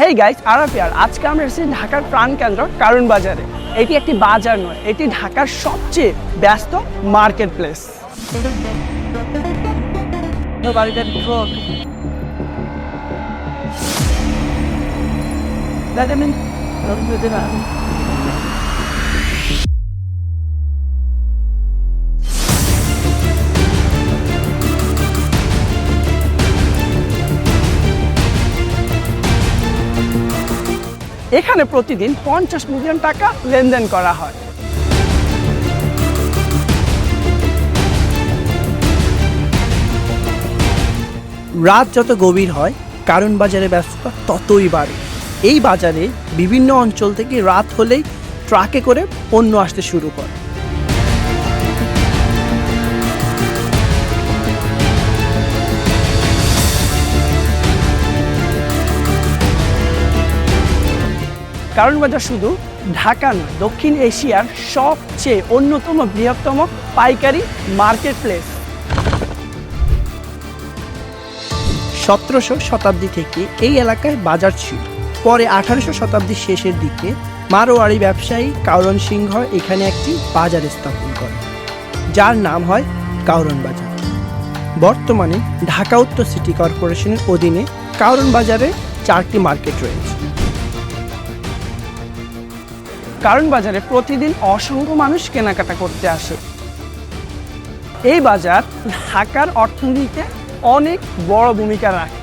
Hey guys আরাফিয়ার আজকে আমরা এসেছি ঢাকার প্রাণকেন্দ্র কারণ বাজারে। এটি একটি বাজার নয়, এটি ঢাকার সবচেয়ে ব্যস্ত মার্কেট প্লেস বাড়িতে এখানে প্রতিদিন পঞ্চাশ মিলিয়ন টাকা লেনদেন করা হয়। রাত যত গভীর হয়, কারণ বাজারে ব্যস্ততা ততই বাড়ে। এই বাজারে বিভিন্ন অঞ্চল থেকে রাত হলেই ট্রাকে করে পণ্য আসতে শুরু করে। কারণ বাজার শুধু ঢাকা নয়, দক্ষিণ এশিয়ার সবচেয়ে অন্যতম বৃহত্তম পাইকারি মার্কেট প্লেস সতেরোশো শতাব্দী থেকে এই এলাকায় বাজার ছিল। পরে আঠারোশো শতাব্দীর শেষের দিকে মারোয়াড়ি ব্যবসায়ী কাউরন সিংহ এখানে একটি বাজার স্থাপন করে যার নাম হয় কাউরন বাজার। বর্তমানে ঢাকা উত্তর সিটি কর্পোরেশনের অধীনে কাউরন বাজারে চারটি মার্কেট রয়েছে। কারণ বাজারে প্রতিদিন অসংখ্য মানুষ কেনাকাটা করতে আসে। এই বাজার ঢাকার অর্থনীতিতে অনেক বড় ভূমিকা রাখে।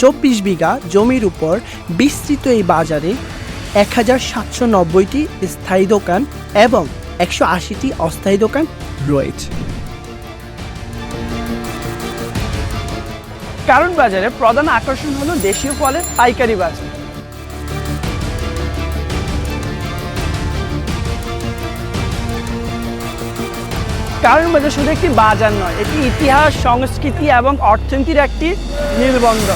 চব্বিশ বিঘা জমির উপর বিস্তৃত এই বাজারে এক হাজার সাতশো নব্বইটি স্থায়ী দোকান এবং একশো আশিটি অস্থায়ী দোকান রয়েছে। কারণ বাজারে প্রধান আকর্ষণ হলো দেশীয় ফলের পাইকারি বাজার। কারণ বাজার শুধু একটি বাজার নয়, এটি ইতিহাস, সংস্কৃতি এবং অর্থনীতির একটি নির্বন্ধ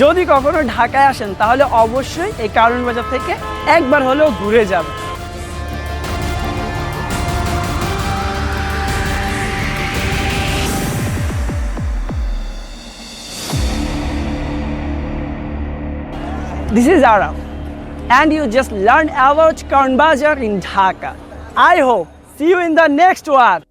যদি কখনো ঢাকায় আসেন, তাহলে অবশ্যই এই কারণ বাজার থেকে একবার হলেও ঘুরে যাবেন। This is Araf, and you just learned about Karan Bazaar in Dhaka. I hope see you in the next one.